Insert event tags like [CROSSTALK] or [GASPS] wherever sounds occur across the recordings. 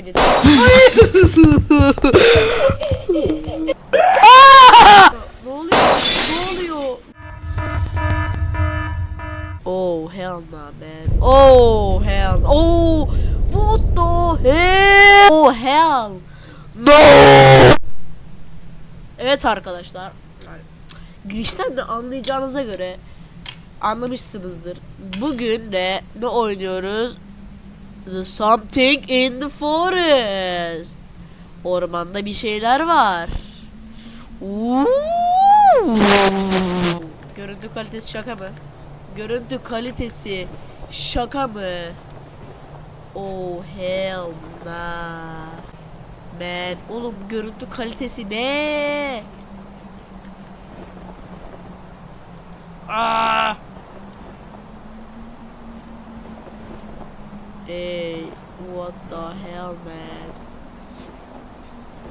[LAUGHS] oluyor? Oh hell no man. Oh hell. Oh what the hell? Oh hell. No. Evet arkadaşlar. Girişten de anlayacağınıza göre anlamışsınızdır. Bugün de ne oynuyoruz? The something in the forest. Ormanda bir şeyler var. Görüntü kalitesi şaka mı? Görüntü kalitesi şaka mı? Oh hell nah. Man, oğlum görüntü kalitesi ne? Aa! Hey, what the hell man?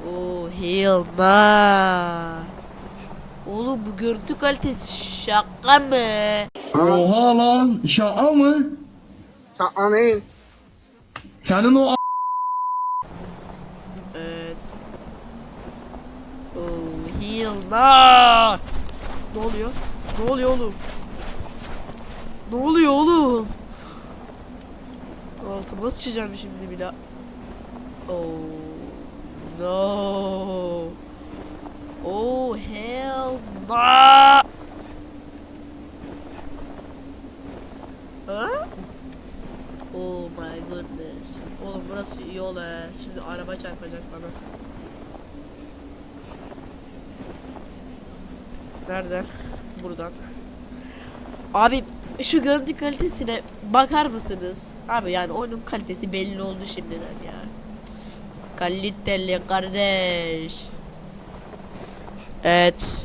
Oh hell nah. Oğlum bu görüntü kalitesi şaka mı? Oha lan şaka mı? Şaka değil. Senin o Evet. Oh hell nah. Ne oluyor? Ne oluyor oğlum? Ne oluyor oğlum? Altıma sıçacağım şimdi bile. Oh no. Oh hell no. Ha? Oh my goodness. Oğlum burası yol he. Şimdi araba çarpacak bana. Nereden? Buradan. Abi şu görüntü kalitesine bakar mısınız? Abi yani oyunun kalitesi belli oldu şimdiden ya. Kaliteli kardeş. Evet.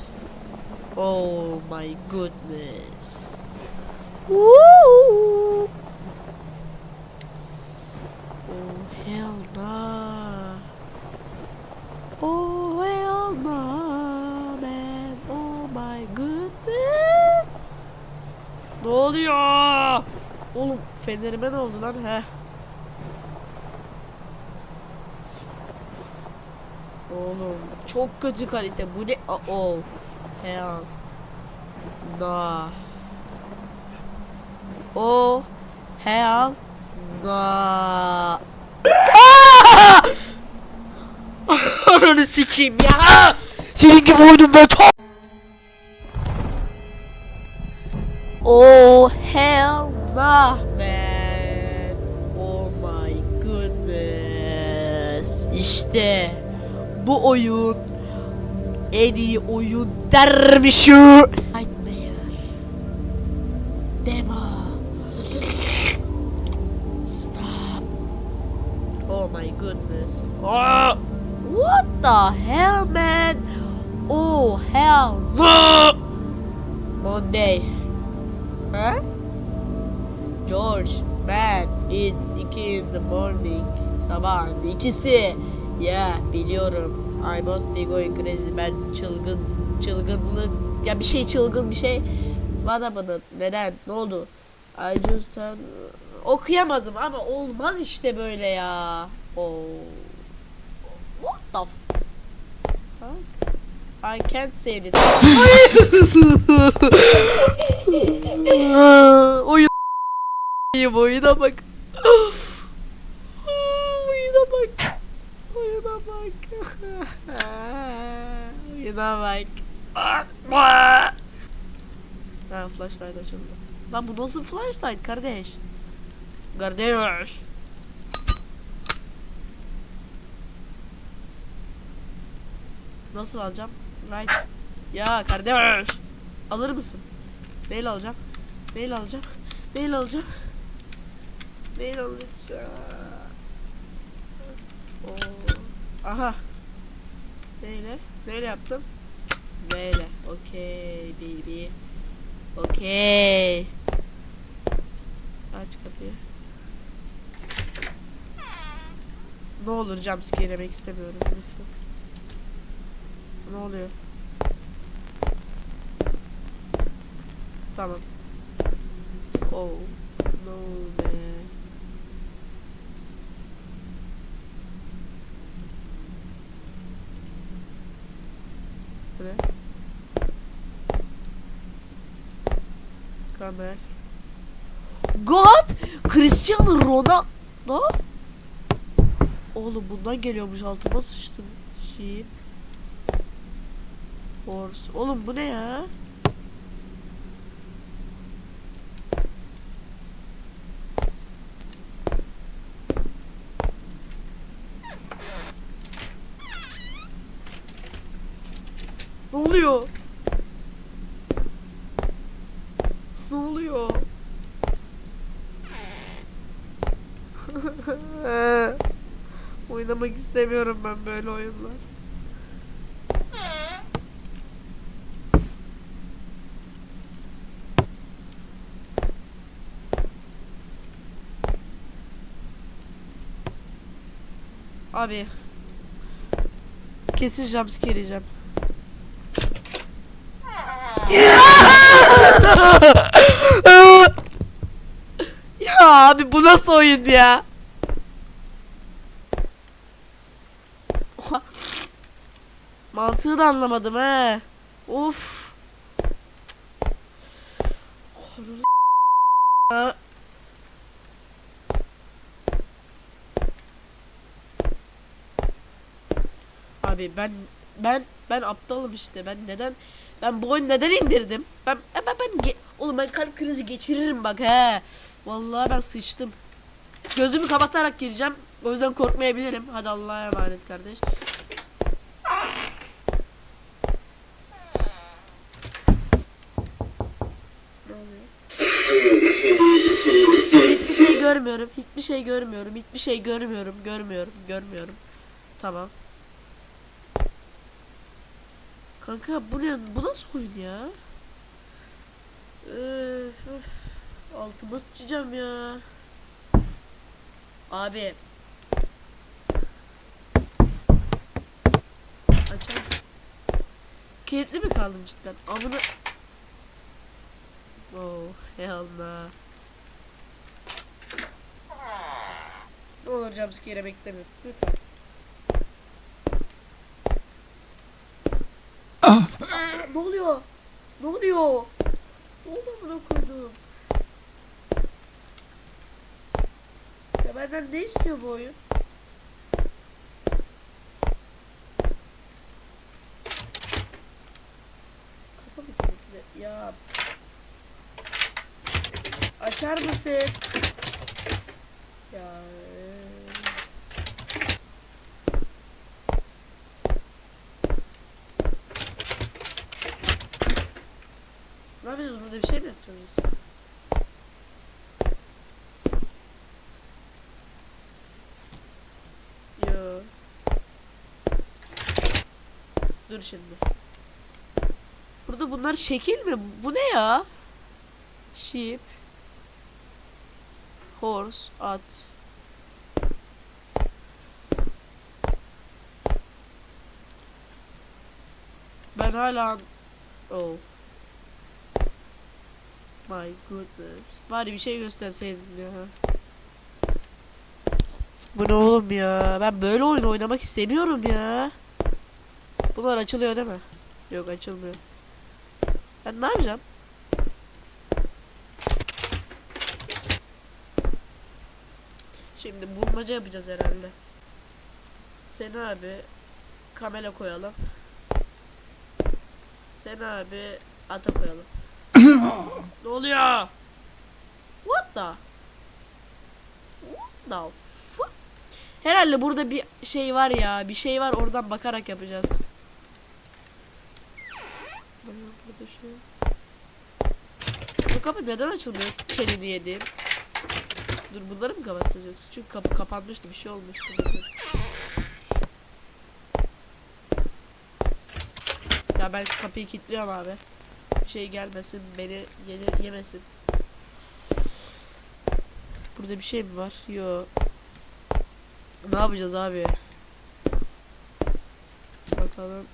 Oh my goodness. Woo! Oh hell nah. Oh hell nah man. Oh my goodness. Ne oluyor? Oğlum fenerime ne oldu lan? Heh. Oğlum çok kötü kalite. Bu ne? Aa, Oh. Hell. Nah. Oh. Hell. Nah. Ananı sikeyim ya. Senin gibi oyunum ben İşte bu oyun en iyi oyun dermişim. Nightmare. Demo. Stop. Oh my goodness. Oh. What the hell man? Oh hell no. Monday. Huh? George, man, it's 2 in the morning. Sabahın ikisi. Yeah, biliyorum. I must be going crazy. Ben çılgın, çılgınlık, ya bir şey çılgın bir şey. What happened? Neden? Ne oldu? I just turn... Okuyamadım ama olmaz işte böyle ya. Oh. What the fuck? I can't say it. [LAUGHS] Oyun [LAUGHS] oyuna bak. [LAUGHS] oyuna bak. Oyuna bak. [LAUGHS] oyuna bak. Ha flashlight açıldı. Lan bu nasıl flashlight kardeş? Kardeş. Nasıl alacağım? Right. Ya kardeş. Alır mısın? Neyle alacağım? Neyle alacağım? Neyle alacağım? Neyle alacağım? Aha. Neyle? Neyle yaptım? Neyle? Okey baby. Okey. Aç kapıyı. Ne olur jumpscare yemek istemiyorum lütfen. Ne oluyor? Tamam. Oh. No man. Ne? Kamer. God! Cristiano Ronaldo? Oğlum bundan geliyormuş altıma sıçtım. Sheep. Horse. Oğlum bu ne ya? Oluyor? Ne oluyor? [LAUGHS] Oynamak istemiyorum ben böyle oyunlar. Abi. Kesin jumpscare yiyeceğim. [LAUGHS] ya abi bu nasıl oyun ya? Mantığı da anlamadım he. Ha. Abi ben ben ben aptalım işte. Ben neden ben bu oyunu neden indirdim? Ben ben ben, oğlum ben kalp krizi geçiririm bak he. Vallahi ben sıçtım. Gözümü kapatarak gireceğim. O yüzden korkmayabilirim. Hadi Allah'a emanet kardeş. Hiçbir şey görmüyorum. Hiçbir şey görmüyorum. Hiçbir şey görmüyorum. Görmüyorum. Görmüyorum. Tamam. Kanka bu ne? Bu nasıl oyun ya? Öf, öf. Altıma sıçacağım ya. Abi. Açar? Kilitli mi kaldım cidden? Amına... Oh, hell no. Ne olur jumpscare yemek. Lütfen. Ne oluyor? Ne oluyor? Ne oldu amına koydum? Ya benden ne istiyor bu oyun? Kapı kilitli? Ya. Açar mısın? Ya. Ne yapacağız biz? Yo. Dur şimdi. Burada bunlar şekil mi? Bu ne ya? Sheep. Horse. At. Ben hala... Oh. My goodness. Bari bir şey gösterseydin ya. Bu ne oğlum ya? Ben böyle oyun oynamak istemiyorum ya. Bunlar açılıyor değil mi? Yok açılmıyor. Ben ne yapacağım? Şimdi bulmaca yapacağız herhalde. Seni abi kamera koyalım. Seni abi ata koyalım. Ne oluyor? What the? What the fuck? Herhalde burada bir şey var ya. Bir şey var oradan bakarak yapacağız. Burada şey. Bu kapı neden açılmıyor? Kelini yediğim. Dur bunları mı kapatacağız yoksa? Çünkü kapı kapanmıştı bir şey olmuştu. Ya ben kapıyı kilitliyorum abi. Bir şey gelmesin beni yedi, yemesin. Burada bir şey mi var? Yo. Ne yapacağız abi? Bakalım.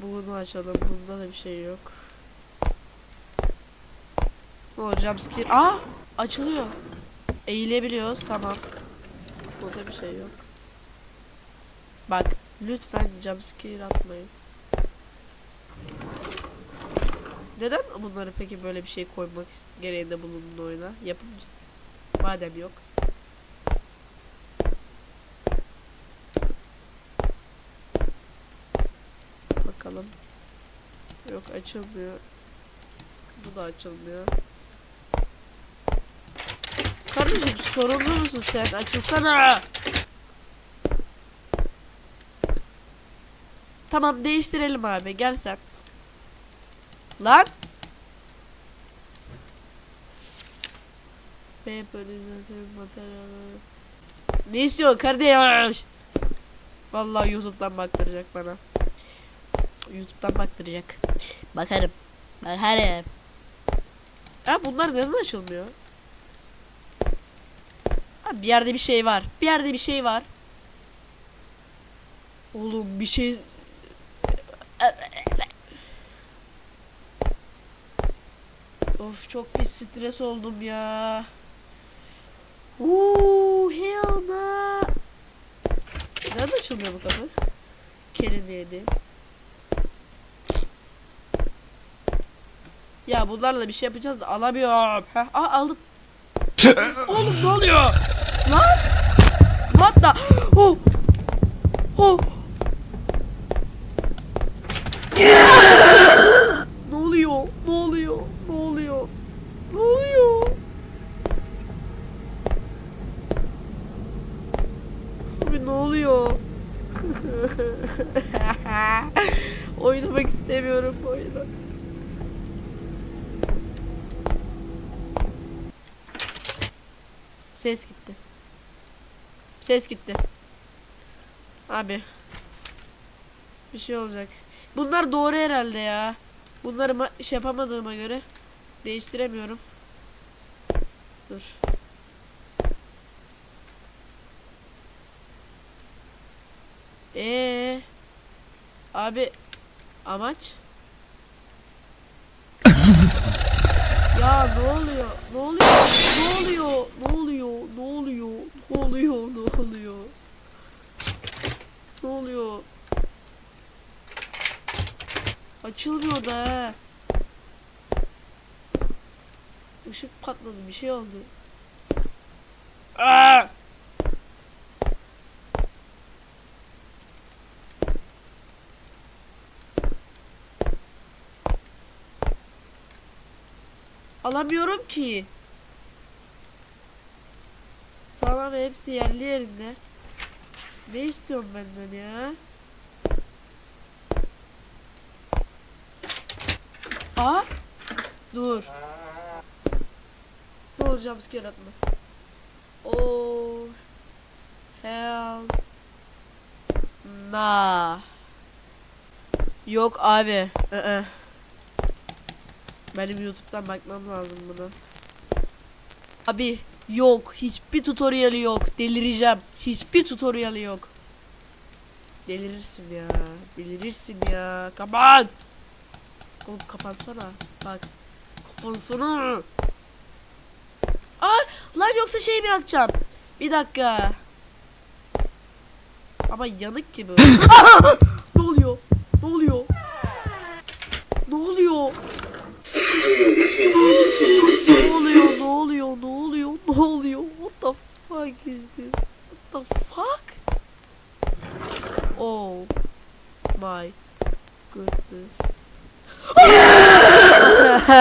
Bunu açalım. Bunda da bir şey yok. Ne olur jumpscare. Aa! Açılıyor. Eğilebiliyoruz. Tamam. Burada bir şey yok. Bak. Lütfen jumpscare atmayın. Neden bunları peki böyle bir şey koymak gereğinde bulundun oyuna? Yapımcı. Madem yok. Bakalım. Yok açılmıyor. Bu da açılmıyor. Kardeşim sorunlu musun sen? Açılsana. Tamam değiştirelim abi. Gel sen. Lan. Paper zaten materyal. Ne istiyor kardeş? Vallahi YouTube'dan baktıracak bana. YouTube'dan baktıracak. Bakarım. Bakarım. Ha bunlar neden açılmıyor? Ha, bir yerde bir şey var. Bir yerde bir şey var. Oğlum bir şey Of çok pis stres oldum ya. Uuu hell no. Neden açılmıyor bu kapı? Kelini yedi. Ya bunlarla bir şey yapacağız da alamıyorum. Heh, aa aldım. [LAUGHS] Oğlum ne oluyor? Lan? What the? [GASPS] Oh. Oh. Ne oluyor? Ne oluyor? Ne oluyor? Ne oluyor? Abi ne oluyor? [LAUGHS] Oynamak istemiyorum bu oyunu. Ses gitti. Ses gitti. Abi. Bir şey olacak. Bunlar doğru herhalde ya. Bunları şey yapamadığıma göre değiştiremiyorum. Dur. Ee. Abi amaç? ya ne oluyor? Ne oluyor? Ne oluyor? Ne oluyor? Ne oluyor? Ne oluyor? Ne oluyor? Ne oluyor? Açılmıyor da he. Işık patladı bir şey oldu. Aa! Alamıyorum ki. Tamam hepsi yerli yerinde. Ne istiyorsun benden ya? Aa! Dur. Ne olur jumpscare atma. Oh. Hell. Nah. Yok abi. ı-ı. Benim YouTube'dan bakmam lazım buna. Abi yok. Hiçbir tutorial'i yok. Delireceğim. Hiçbir tutorial'i yok. Delirirsin ya. Delirirsin ya. Kapat. Oğlum kapansana. Bak. Kapansana. Aa, lan yoksa şey mi yakacağım? Bir dakika. Ama yanık gibi. [LAUGHS] Ne oluyor?